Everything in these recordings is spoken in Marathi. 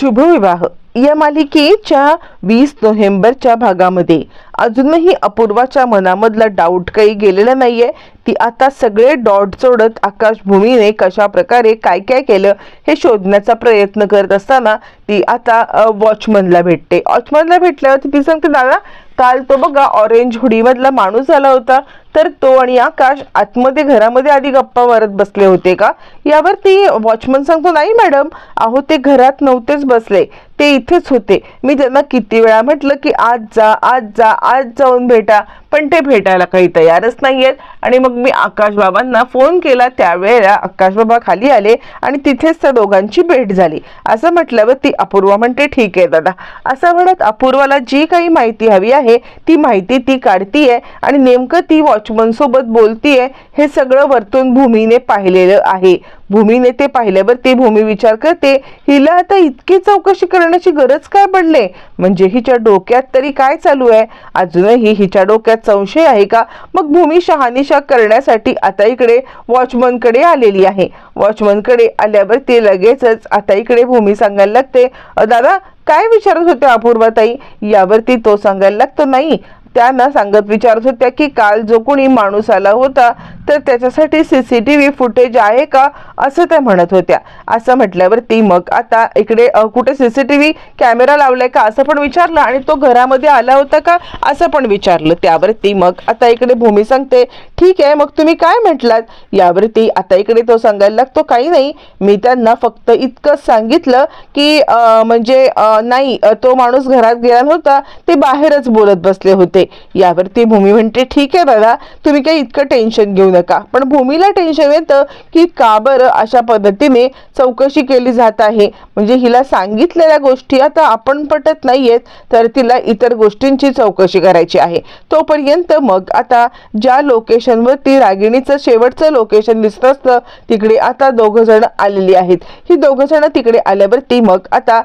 शुभविवाह. या मालिकेच्या वीस नोव्हेंबरच्या भागामध्ये अजूनही अपूर्वाच्या मनामधला डाऊट काही गेलेला नाहीये. ती आता सगळे डॉट जोडत आकाशभूमीने कशा प्रकारे काय काय केलं हे शोधण्याचा प्रयत्न करत असताना ती आता वॉचमनला भेटते. वॉचमनला भेटल्यावर ती सांगते दादा काल तो बघा ऑरेंज हुडीमधला माणूस आला होता. तर तो आणि आकाश आतमध्ये घरामध्ये आधी गप्पा मारत बसले होते का? यावर ती वॉचमन सांगतो नाही मॅडम अहो ते घरात नव्हतेच बसले. ते इथेच होते. मी त्यांना किती वेळा म्हटलं की आज जा आज जा आज जाऊन भेटा. पण ते भेटायला काही तयारच नाही आहेत आणि मग मी आकाश बाबांना फोन केला. त्यावेळेला आकाश बाबा खाली आले आणि तिथेच त्या दोघांची भेट झाली. असं म्हटल्यावर ती अपूर्वा म्हणते ठीक आहे दादा. असं म्हणत अपूर्वाला जी काही माहिती हवी आहे ती माहिती ती काढतीये आणि नेमकं ती वॉच वॉचमनसोबत बोलतीये हे सगळं वरतून भूमीने पाहिलेलं आहे. भूमीने ते पाहिल्यावर ती भूमी विचार करते हिला आता इतकी चौकशी करण्याची गरज काय पडले? म्हणजे हिच्या डोक्यात तरी काय चालू आहे? अजूनही हिच्या डोक्यात संशय आहे का? मग भूमी शहानिशा करण्यासाठी आता इकडे वॉचमनकडे आलेली आहे. वॉचमनकडे आल्यावर ती लगेचच आता इकडे भूमी सांगायला लागते दादा काय विचारत होते अपूर्वाताई? यावरती तो सांगायला लागतो नाही. त्यांना सांगत विचारत होत्या की काल जो कोणी माणूस आला होता तर त्याच्यासाठी C C T V footage आहे का? असं त्या म्हणत होत्या. असं म्हटल्यावर ती मग आता इकडे कुठे C C T V camera लावलाय का असं पण विचारलं आणि तो घरामध्ये आला होता का? असं पण विचारलं. त्यावर ती मग आता इकडे भूमी सांगते ठीक आहे मग तुम्ही काय म्हटलात? यावरती आता इकडे तो सांगायला लागतो काही नाही. मी त्यांना फक्त इतकंच सांगितलं की म्हणजे नाही तो माणूस घरात गेला नव्हता ते बाहेरच बोलत बसले होते. यावरती भूमी म्हणते ठीक आहे दादा तुम्ही काही इतकं टेन्शन घेऊ नका. पण भूमीला टेन्शन येतं की का बरं अशा पद्धतीने चौकशी केली जात आहे. म्हणजे हिला सांगितलेल्या गोष्टी आता आपण पटत नाहीयेत तर तिला इतर गोष्टींची चौकशी करायची आहे. तोपर्यंत मग आता ज्या लोकेशनवरती रागिणीचं शेवटचं लोकेशन दिसत असतं तिकडे आता दोघं जण आलेली आहेत. ही दोघं जण तिकडे आल्यावरती मग आता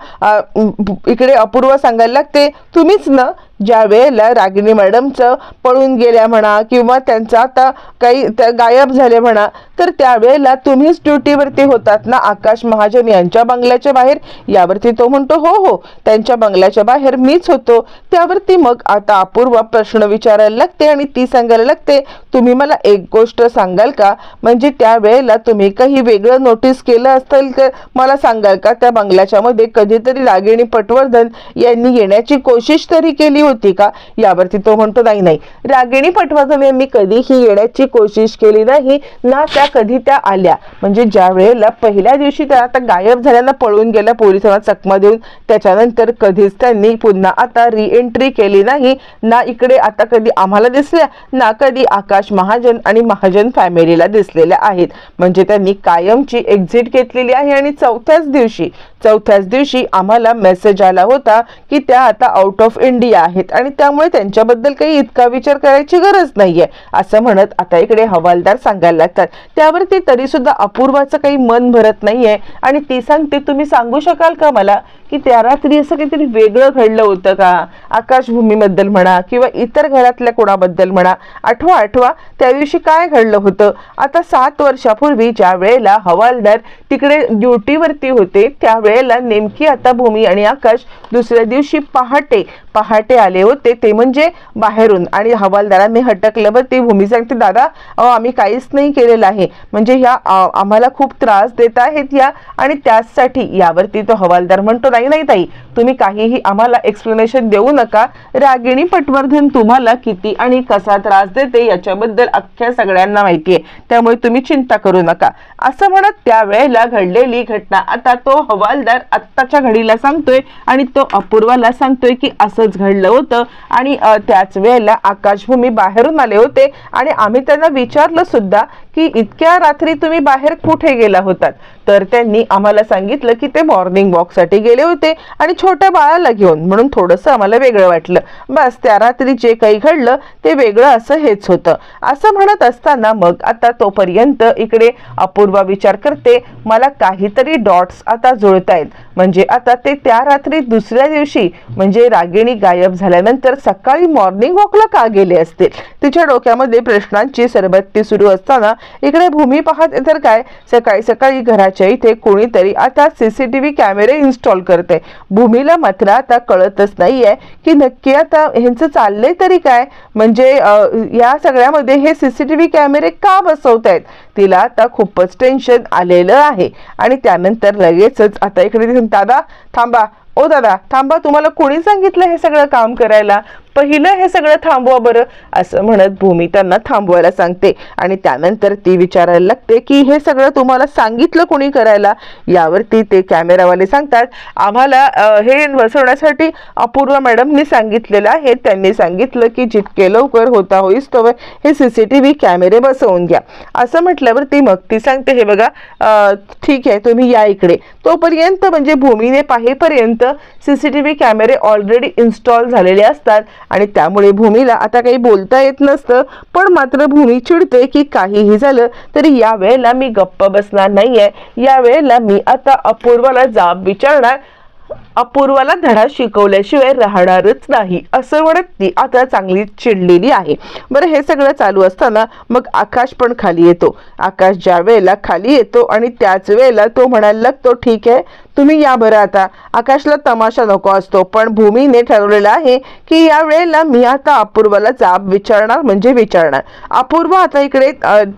इकडे अपूर्व सांगायला लागते तुम्हीच ना ज्या वेळेला रागिणी मॅडमचं पळून गेल्या म्हणा किंवा त्यांचं आता काही त्या गायब झाले म्हणा तर त्यावेळेला तुम्हीच ड्युटीवरती होतात ना? आकाश महाजन यांच्या बंगल्याच्या बाहेर? यावरती तो म्हणतो हो हो त्यांच्या बंगल्याच्या बाहेर मीच होतो. त्यावरती मग आता अपूर्वा प्रश्न विचारायला लागते आणि ती सांगायला लागते तुम्ही मला एक गोष्ट सांगाल का? म्हणजे त्यावेळेला तुम्ही काही वेगळं नोटीस केलं असेल तर मला सांगाल का? त्या बंगल्याच्या मध्ये कधीतरी रागिणी पटवर्धन यांनी येण्याची कोशिश तरी केली होती. होती का? यावरती तो म्हणतो नाही नाही. रागिणी पटवाजम यांनी कधीही येण्याची कोशिश केली नाही. ना त्या कधी त्या आल्या. म्हणजे ज्या वेळेला पहिल्या दिवशी त्या आता गायब झाल्यानं पळून गेल्या पोलिसांना चकमा देऊन त्याच्यानंतर कधीच त्यांनी पुन्हा आता री एंट्री केली नाही. ना इकडे आता कधी आम्हाला दिसल्या ना कधी आकाश महाजन आणि महाजन फॅमिलीला दिसलेल्या आहेत. म्हणजे त्यांनी कायमची एक्झिट घेतलेली आहे आणि चौथ्याच दिवशी चौथ्याच दिवशी आम्हाला मेसेज आला होता की त्या आता आउट ऑफ इंडिया आहेत. आणि त्यामुळे त्यांच्याबद्दल काही इतका विचार करायची गरज नाहीये असं म्हणत आता इकडे हवालदार सांगायला लागतात. त्यावरती तरी सुद्धा अपूर्वाचं काही मन भरत नाहीये. आणि ती सांगते तुम्ही सांगू शकाल का मला की त्या रात्री असं काहीतरी वेगळं घडलं होतं का? आकाशभूमीबद्दल म्हणा किंवा इतर घरातल्या कोणाबद्दल म्हणा आठवा आठवा त्या दिवशी काय घडलं होतं? आता सात वर्षापूर्वी ज्या वेळेला हवालदार तिकडे ड्युटीवरती होते त्यावेळेला नेमकी आता भूमी आणि आकाश दुसऱ्या दिवशी पहाटे पहाटे आले होते. ते म्हणजे बाहेरून. आणि हवालदारांनी हटकलं व ते भूमी सांगते दादा अहो, आम्ही काहीच नाही केलेलं आहे. म्हणजे ह्या आम्हाला खूप त्रास देत आहेत या. आणि त्याचसाठी यावरती तो हवालदार म्हणतो नाही नाही ताई तुम्ही काहीही आम्हाला एक्सप्लेनेशन देऊ नका. रागिणी पटवर्धन तुम्हाला किती आणि कसा त्रास देते याच्याबद्दल अख्ख्या सगळ्यांना माहिती आहे त्यामुळे तुम्ही चिंता करू नका. असं म्हणत त्यावेळेला घडलेली घटना. आता तो हवालदार आत्ताच्या घडीला सांगतोय आणि तो अपूर्वाला सांगतोय की असंच घडलं होतं. आणि त्याच वेळेला आकाशभूमी बाहेरून आले होते. आणि आम्ही त्यांना विचारलं सुद्धा की इतक्या रात्री तुम्ही बाहेर कुठे गेला होतात? तर त्यांनी आम्हाला सांगितलं की ते मॉर्निंग वॉकसाठी गेले होते आणि छोट्या बाळाला घेऊन. म्हणून थोडंसं आम्हाला वेगळं वाटलं. बस त्या रात्री जे काही घडलं ते वेगळं असं हेच होतं. असं म्हणत असताना मग आता तोपर्यंत इकडे अपूर्वा विचार करते. मला काहीतरी डॉट्स आता जुळतायत. म्हणजे आता ते त्या रात्री दुसऱ्या दिवशी म्हणजे रागिणी गायब झाल्यानंतर सकाळी मॉर्निंग वॉकला का गेले असतील? तिच्या डोक्यामध्ये प्रश्नांची सरबत्ती सुरू असताना इकडे भूमी पाहत तर काय? सकाळी सकाळी घराच्या इथे कोणीतरी आता सीसीटीव्ही कॅमेरे इन्स्टॉल करते भूमीला मात्र आता कळतच नाहीये की नक्की आता ह्यांचं चाललंय तरी काय? म्हणजे या सगळ्यामध्ये हे सीसीटीव्ही कॅमेरे का बसवत आहेत तिला आता खूपच टेन्शन आलेलं आहे. आणि त्यानंतर लगेचच आता इकडे दादा थांबा. ओ दादा थांबा तुम्हाला कोणी सांगितलं हे सगळं काम करायला? पहिलं हे सगळं थांबवा बरं असं म्हणत भूमी त्यांना थांबवायला सांगते. आणि त्यानंतर ती विचारायला लागते की हे सगळं तुम्हाला सांगितलं कोणी करायला? यावरती ते कॅमेरावाले सांगतात आम्हाला हे बसवण्यासाठी अपूर्वा मॅडमनी सांगितलेलं आहे. त्यांनी सांगितलं की जितके लवकर होता होईस तोवर हे सी सी टी व्ही कॅमेरे बसवून घ्या. असं म्हटल्यावर ती मग ती सांगते हे बघा ठीक आहे तुम्ही या इकडे. तोपर्यंत म्हणजे भूमीने पाहेपर्यंत सी सी टी व्ही कॅमेरे ऑलरेडी इन्स्टॉल झालेले असतात. आणि त्यामुळे भूमीला आता काही बोलता येत नसतं पण मात्र भूमी चिडते की काहीही झालं तरी या वेळेला मी गप्प बसणार नाहीये. या वेळेला मी आता अपूर्वाला जाब विचारणार अपूर्वाला धडा शिकवल्याशिवाय राहणारच नाही असं म्हणत ती आता चांगली चिडलेली आहे. बरं हे सगळं चालू असताना मग आकाश पण खाली येतो. आकाश ज्या वेळेला खाली येतो आणि त्याच वेळेला तो म्हणायला लागतो ठीक आहे तुम्ही या बरं आता. आकाशला तमाशा नको असतो पण भूमीने ठरवलेलं आहे की या वेळेला मी आता अपूर्वाला जाब विचारणार म्हणजे विचारणार. अपूर्वा आता इकडे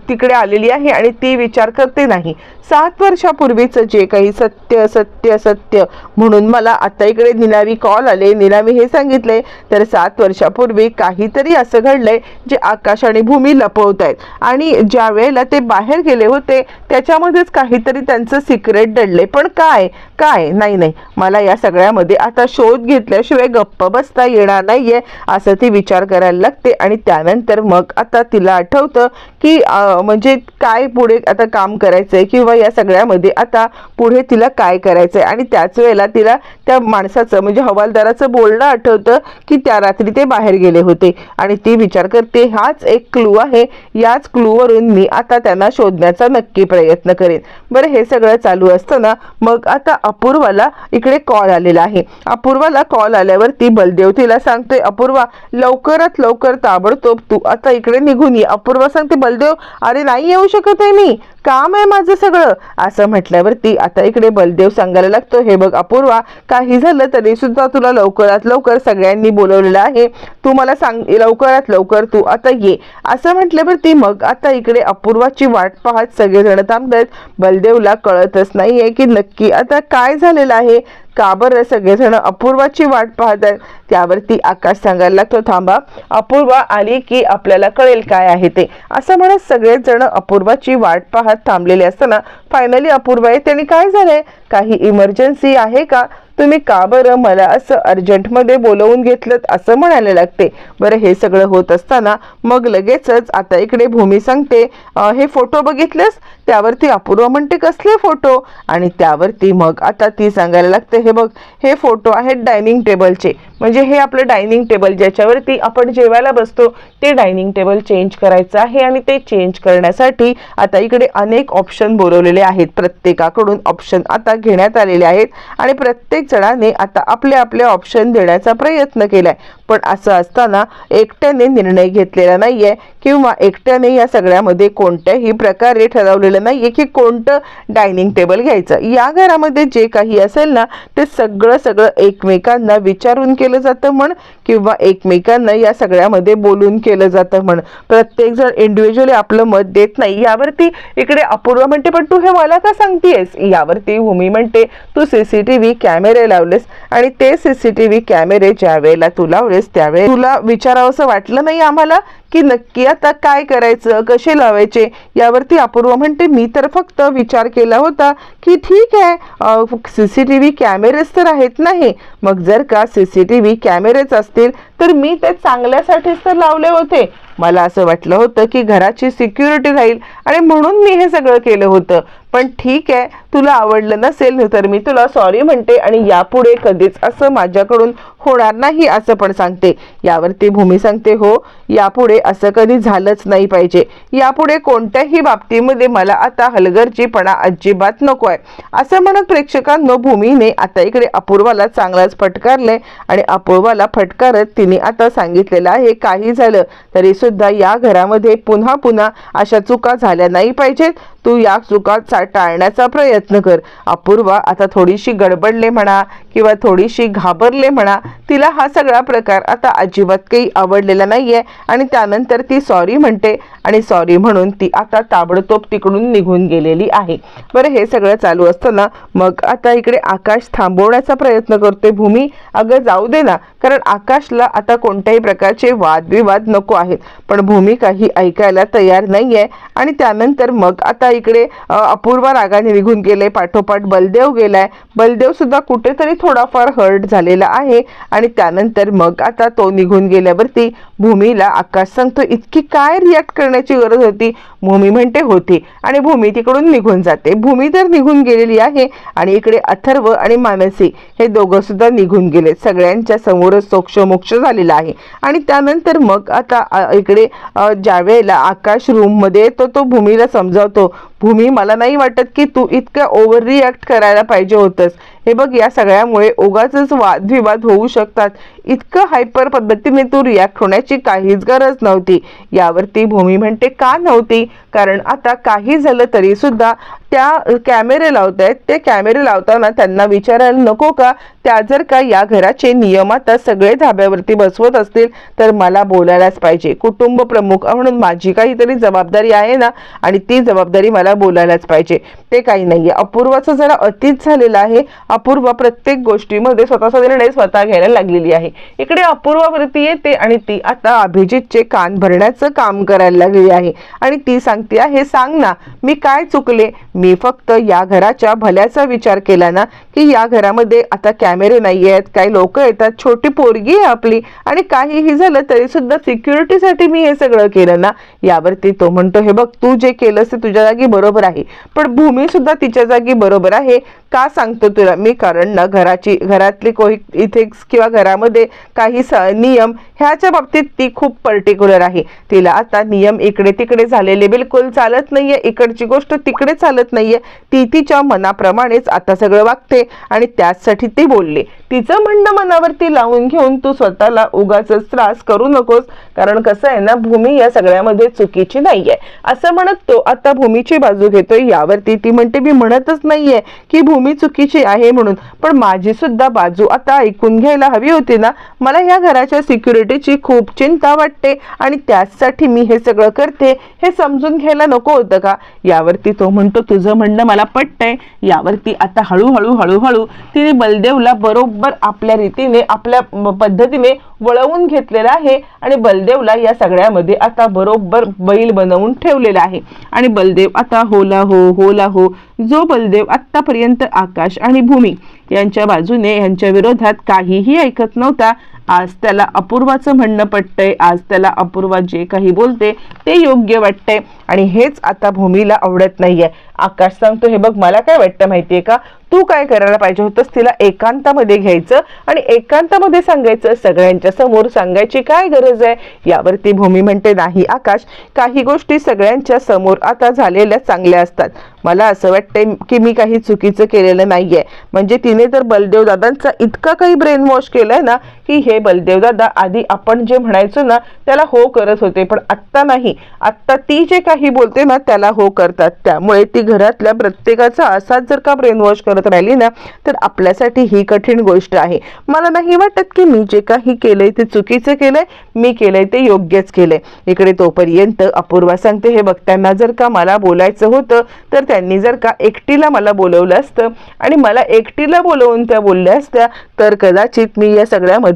तिकडे आलेली आहे आणि ती विचार करते नाही. सात वर्षापूर्वीचं जे काही सत्य सत्य सत्य म्हणून मला आता इकडे निनावी कॉल आले. निनावी हे सांगितले तर सात वर्षापूर्वी काहीतरी असं घडलंय जे आकाश आणि भूमी लपवत आहेत आणि ज्या वेळेला ते बाहेर गेले होते त्याच्यामध्येच काहीतरी त्यांचं सिक्रेट दडले पण काय? काय? नाही नाही. मला या सगळ्यामध्ये आता शोध घेतल्याशिवाय गप्प बसता येणार नाहीये असं ती विचार करायला लागते. आणि त्यानंतर मग आता तिला आठवतं की म्हणजे काय पुढे आता काम करायचंय किंवा या सगळ्यामध्ये आता पुढे तिला काय करायचंय? आणि त्याच वेळेला तिला त्या माणसाचं म्हणजे हवालदाराचं बोलणं आठवतं की त्या रात्री ते बाहेर गेले होते. आणि ती विचार करते हाच एक क्लू आहे. याच क्लूवरून मी आता त्यांना शोधण्याचा नक्की प्रयत्न करेन. बरं हे सगळं चालू असताना मग आता अपूर्वाला इकडे कॉल आलेला आहे. अपूर्वाला कॉल आल्यावर ती बलदेव तिला सांगतोय अपूर्वा लवकरात लवकर ताबडतोब तू आता इकडे निघून ये. अपूर्वा सांगते बलदेव अरे नाही येऊ शकत आहे मी. काम आहे माझं सगळं. असं म्हटल्यावर ती आता इकडे बलदेव सांगायला लागतो हे बघ अपूर्वा काही झालं तरी सुद्धा तुला लवकरात लवकर सगळ्यांनी बोलवलेलं आहे. तू मला सांग लवकरात लवकर तू आता ये. असं म्हटल्यावर ती मग आता इकडे अपूर्वाची वाट पाहत सगळेजण थांबतात बलदेवला कळतच नाहीये की नक्की आता काय झालेलं आहे. का बरं सगळेजण अपूर्वाची वाट पाहत आहेत? त्यावरती आकाश सांगायला लागतो थांबा अपूर्वा आली की आपल्याला कळेल काय आहे ते. असं म्हणत सगळेच जण अपूर्वाची वाट पाहत थांबलेले असताना फायनली अपूर्वा येते आणि काय झालंय? काही इमर्जन्सी आहे का? तुम्ही का बरं मला असं अर्जंटमध्ये बोलवून घेतलं असं म्हणायला लागते? बरं हे सगळं होत असताना मग लगेचच आता इकडे भूमी सांगते हे फोटो बघितलेस? त्यावरती अपूर्व म्हणते कसले फोटो? आणि त्यावरती मग आता ती सांगायला लागते हे बघ हे फोटो आहेत डायनिंग टेबलचे. म्हणजे हे आपलं डायनिंग टेबल ज्याच्यावरती आपण जेवायला बसतो ते डायनिंग टेबल चेंज करायचं आहे आणि ते चेंज करण्यासाठी आता इकडे अनेक ऑप्शन बोलवलेले आहेत. प्रत्येकाकडून ऑप्शन आता घेण्यात आलेले आहेत आणि प्रत्येक जणाने आता आपले आपले ऑप्शन देण्याचा प्रयत्न केलाय. पण असं असताना एकट्याने निर्णय घेतलेला नाहीये किंवा एकट्याने या सगळ्यामध्ये कोणत्याही प्रकारे ठरवलेलं नाहीये की कोणतं डायनिंग टेबल घ्यायचं. या घरामध्ये जे काही असेल ना ते सगळं सगळं एकमेकांना विचारून केलं जातं म्हण किंवा एकमेकांना या सगळ्यामध्ये बोलून केलं जातं म्हण. प्रत्येकजण इंडिव्हिज्युअली आपलं मत देत नाही. यावरती इकडे अपूर्व म्हणते पण तू हे मला का सांगतेस यावरती भूमी म्हणते तू सी सी टी व्ही कॅमेरे लावलेस आणि ते सी सी टी व्ही कॅमेरे ज्या वेळेला तू लावलेस त्यावेळेस. तुला विचारावंसं वाटलं नाही आम्हाला की नक्की आता काय करायचं कसे लावायचे? यावरती अपूर्व म्हणते मी तर फक्त विचार केला होता की ठीक आहे सी सी टी व्ही कॅमेरेच तर आहेत नाही. मग जर का सी सी टी व्ही कॅमेरेच असतील तर मी ते चांगल्यासाठीच तर लावले होते. मला असं वाटलं होतं की घराची सिक्युरिटी राहील आणि म्हणून मी हे सगळं केलं होतं. पण ठीक आहे तुला आवडलं नसेल तर मी तुला सॉरी म्हणते आणि यापुढे कधीच असं माझ्याकडून होणार नाही असं पण सांगते. यावरती भूमी सांगते हो यापुढे असं कधी झालंच नाही पाहिजे. यापुढे कोणत्याही बाबतीमध्ये मला आता हलगर्जीपणा अजिबात नको आहे असं म्हणत प्रेक्षकांनो भूमीने आता इकडे अपूर्वाला चांगलाच फटकारलंय आणि अपूर्वाला फटकारत तिने आता सांगितलेलं आहे काही झालं तरी सुद्धा या घरामध्ये पुन्हा पुन्हा अशा चुका झाल्या नाही पाहिजेत. तू या चुका टाळण्याचा प्रयत्न कर. अपूर्वा आता थोडीशी गडबडले म्हणा. किंवा थोडीशी घाबरले म्हणा तिला हा सगळा प्रकार आता अजिबात काही आवडलेला नाहीये. आणि त्यानंतर ती सॉरी म्हणते आणि सॉरी म्हणून ती आता ताबडतोब तिकडून निघून गेलेली आहे. बरं हे सगळं चालू असताना मग आता इकडे आकाश थांबवण्याचा प्रयत्न करतोय भूमी. अगं जाऊ दे ना कारण आकाशला आता कोणत्याही प्रकारचे वादविवाद नको आहेत. पण भूमी काही ऐकायला तयार नाही आहे आणि त्यानंतर मग आता इकडे अपूर्वा रागाने निघून गेले पाठोपाठ बलदेव गेलाय. बलदेव सुद्धा कुठेतरी थोडाफार हर्ट झालेला आहे आणि त्यानंतर मग आता तो निघून गेल्यावरती भूमीला आकाश सांगतो इतकी काय रिॲक्ट करण्याची गरज होती? भूमी म्हणते होती. आणि भूमी तिकडून निघून जाते. भूमी तर निघून गेलेली आहे आणि इकडे अथर्व आणि मानसी हे दोघं सुद्धा निघून गेले. सगळ्यांच्या समोरच सोक्ष मोक्ष झालेला आहे. आणि त्यानंतर मग आता इकडे ज्यावेळेला ज्या वेळेला आकाश रूममध्ये येतो तो भूमीला समजावतो भूमी मला नाही वाटत की तू इतकं ओव्हर रिॲक्ट करायला पाहिजे होतंस. हे बघ या सगळ्यामुळे उगाच वादविवाद होऊ शकतात. इतकं हायपर पद्धतीने तू रिॲक्ट होण्याची काहीच गरज नव्हती. यावरती भूमी म्हणते का नव्हती? कारण आता काही झालं तरी सुद्धा त्या कॅमेरे लावत आहेत ते कॅमेरे लावताना त्यांना विचारायला नको का? त्या जर का या घराचे नियम आता सगळे धाब्यावरती बसवत असतील तर मला बोलायलाच पाहिजे. कुटुंब प्रमुख म्हणून माझी काहीतरी जबाबदारी आहे ना आणि ती जबाबदारी मला बोलायलाच पाहिजे. ते काही नाही आहे अपूर्वाचं जरा अतीच झालेलं आहे. अपूर्वा प्रत्येक गोष्टीमध्ये स्वतःचा निर्णय स्वतः घ्यायला लागलेली आहे. इकडे अपूर्वावरती येते आणि ती आता अभिजितचे कान भरण्याचं काम करायला लागली आहे. आणि ती सांगते आहे सांग ना मी काय चुकले? मी फक्त या घराच्या भल्याचा विचार केला ना की या घरामध्ये आता कॅमेरे नाही आहेत काही लोक येतात छोटी पोरगी आहे आपली आणि काहीही झालं तरी सुद्धा सिक्युरिटीसाठी मी हे सगळं केलं ना यावरती तो म्हणतो हे बघ तू जे केलंस ते तुझ्या जागी बरोबर आहे पण भूमी सुद्धा तिच्या जागी बरोबर आहे. का सांगतो तुला मी? कारण ना घराची घरातली कोही इथे किंवा घरामध्ये काही स नियम ह्याच्या बाबतीत ती खूप पर्टिक्युलर आहे. तिला आता नियम इकडे तिकडे झालेले बिलकुल चालत नाहीये. इकडची गोष्ट तिकडे चालत नाहीये. ती तिच्या मनाप्रमाणेच आता सगळं वागते आणि त्याचसाठी ती बोलली. तिचं म्हणणं मनावरती लावून घेऊन तू स्वतःला उगाच त्रास करू नकोस कारण कसं आहे ना भूमी या सगळ्यामध्ये चुकीची नाहीये. असं म्हणत तो आता भूमीची बाजू घेतोय यावरती ती म्हणते मी म्हणतच नाहीये की भूमी चुकीची आहे म्हणून पण माझी सुद्धा बाजू आता ऐकून घ्यायला हवी होती ना. मला या घराच्या सिक्युरिटीची खूप चिंता वाटते आणि त्याचसाठी मी हे सगळं करते हे समजून घ्यायला नको होतं का? यावरती तो म्हणतो तुझं म्हणणं मला पटतंय. यावरती आता हळूहळू हळूहळू तिने बलदेवला बरोबर आपल्या रीतीने आपल्या पद्धतीने वळवून घेतलेला आहे. आणि बलदेवला या सगळ्यामध्ये आता बरोबर बैल बनवून ठेवलेला आहे. आणि बलदेव आता होला हो होला हो जो बलदेव आत्तापर्यंत आकाश आणि भूमी यांच्या बाजूने यांच्या विरोधात काहीही ऐकत नव्हता. आज त्याला अपूर्वाचं म्हणणं पटतंय आज त्याला अपूर्वा जे काही बोलते ते योग्य वाटतंय. आणि हेच आता भूमीला आवडत नाहीये. आकाश सांगतो हे बघ मला काय वाटतं माहितीये का? तू काय करायला पाहिजे होतंस तिला एकांतामध्ये घ्यायचं आणि एकांतामध्ये सांगायचं. सगळ्यांच्या समोर सांगायची काय गरज आहे? यावरती भूमी म्हणते नाही आकाश काही गोष्टी सगळ्यांच्या समोर आता झालेल्या चांगल्या असतात. मला असं वाटतंय की मी काही चुकीचं केलेलं नाहीये. म्हणजे तिने तर बलदेव दादांचा इतका काही ब्रेन वॉश केलाय ना की हे बलदेवदादा आधी आपण जे म्हणायचो ना त्याला हो करत होते पण आत्ता नाही. आत्ता ती जे काही बोलते ना त्याला हो करतात. त्यामुळे ती घरातल्या प्रत्येकाचा असाच जर का ब्रेनवॉश करत राहिली ना तर आपल्यासाठी ही कठीण गोष्ट आहे. मला नाही वाटत की मी जे काही केलंय ते चुकीचं केलंय मी केलंय ते योग्यच केलंय. इकडे तोपर्यंत अपूर्वा सांगते हे बघताना जर का मला बोलायचं होतं तर त्यांनी जर का एकटीला मला बोलवलं असतं आणि मला एकटीला बोलवून त्या बोलल्या असत्या तर कदाचित मी या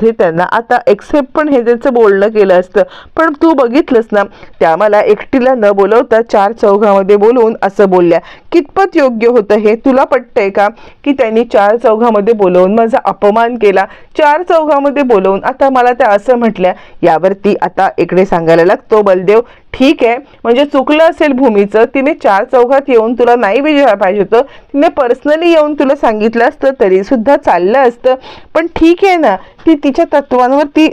सगळ्यामध्ये त्यांना आता एक्सेप्ट पण हे त्यांचं बोलणं केलं असतं. पण तू बघितलंस ना त्या मला एकटीला न बोलवता चार चौघामध्ये बोलवून असं बोलल्या. कितपत योग्य होतं हे तुला पटतंय का? की त्यांनी चार चौघामध्ये बोलवून माझा अपमान केला. चार चौघामध्ये बोलवून आता मला त्या असं म्हटल्या. यावरती आता इकडे सांगायला लागतो बलदेव. ठीक आहे. म्हणजे चुकलं असेल भूमीचं तिने चार चौघात येऊन तुला नाही विचारायला पाहिजे होतं. तिने पर्सनली येऊन तुला सांगितलं असतं तरी सुद्धा चाललं असतं. पण ठीक आहे ना ती तिच्या तत्वांवर ती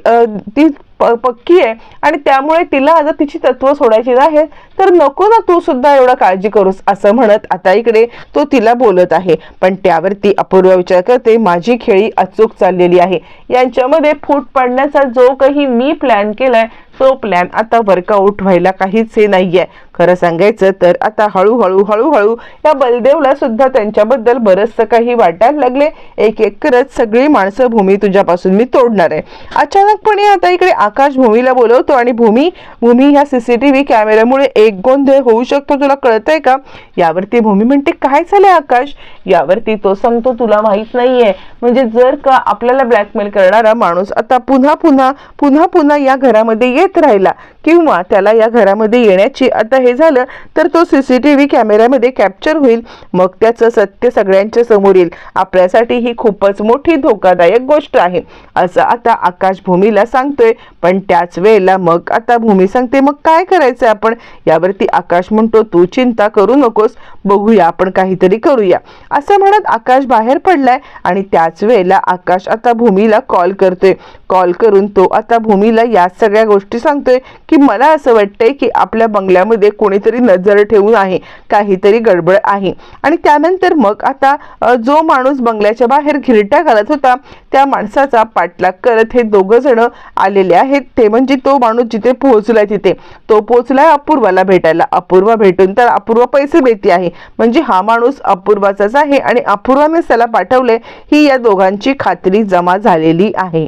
ती प- पक्की आहे. आणि त्यामुळे तिला आता तिची तत्व सोडायची आहे तर नको ना तू सुद्धा एवढा काळजी करूस असं म्हणत आता इकडे तो तिला बोलत आहे. पण त्यावर ती अपूर्व विचार करते माझी खेळी अचूक चाललेली आहे. यांच्यामध्ये फूट पडण्याचा जो काही मी प्लॅन केलाय तो प्लॅन आता वर्कआउट व्हायला काहीच हे नाहीये. खरं सांगायचं तर आता हळूहळू हळूहळू या बलदेवला सुद्धा त्यांच्याबद्दल बरंचसं काही वाटायला लागले. एक एक करत सगळी माणसं भूमी तुझ्यापासून मी तोडणार आहे. अचानकपणे आता इकडे आकाश भूमीला बोलवतो आणि भूमी भूमी ह्या सीसीटीव्ही कॅमेऱ्यामुळे एक गोंधळ होऊ शकतो तुला कळतंय का? यावरती भूमी म्हणते काय झालंय आकाश? यावरती तो सांगतो तुला माहीत नाहीये. म्हणजे जर का आपल्याला ब्लॅकमेल करणारा माणूस आता पुन्हा पुन्हा पुन्हा पुन्हा या घरामध्ये येत राहिला किंवा त्याला या घरामध्ये येण्याची आता हे झालं तर तो सीसीटीव्ही कॅमेऱ्यामध्ये कॅप्चर होईल. मग त्याचं सत्य सगळ्यांच्या समोर येईल. आपल्यासाठी ही खूपच मोठी धोकादायक गोष्ट आहे. असं आता आकाश भूमीला सांगतोय. पण त्याच वेळेला मग आता भूमी सांगते मग काय करायचं आपण? यावरती आकाश म्हणतो तू चिंता करू नकोस बघूया आपण काहीतरी करूया. असं म्हणत आकाश बाहेर पडलाय आणि त्याच वेळेला आकाश आता भूमीला कॉल करतोय. कॉल करून तो आता भूमीला या सगळ्या गोष्टी सांगतोय की मला असं वाटतंय की आपल्या बंगल्यामध्ये कोणीतरी नजर ठेवून आहे काहीतरी गडबड आहे. आणि त्यानंतर मग आता जो माणूस बंगल्याच्या बाहेर घिरट्या घालत होता त्या माणसाचा पाठलाग करत हे दोघं जण आलेले आहेत ते. म्हणजे तो माणूस जिथे पोहोचलाय तिथे. तो पोहोचलाय अपूर्वाला भेटायला. अपूर्वा भेटून तर अपूर्वा पैसे देते आहे. म्हणजे हा माणूस अपूर्वाचाच आहे आणि अपूर्वानेच त्याला पाठवले ही या दोघांची खात्री जमा झालेली आहे.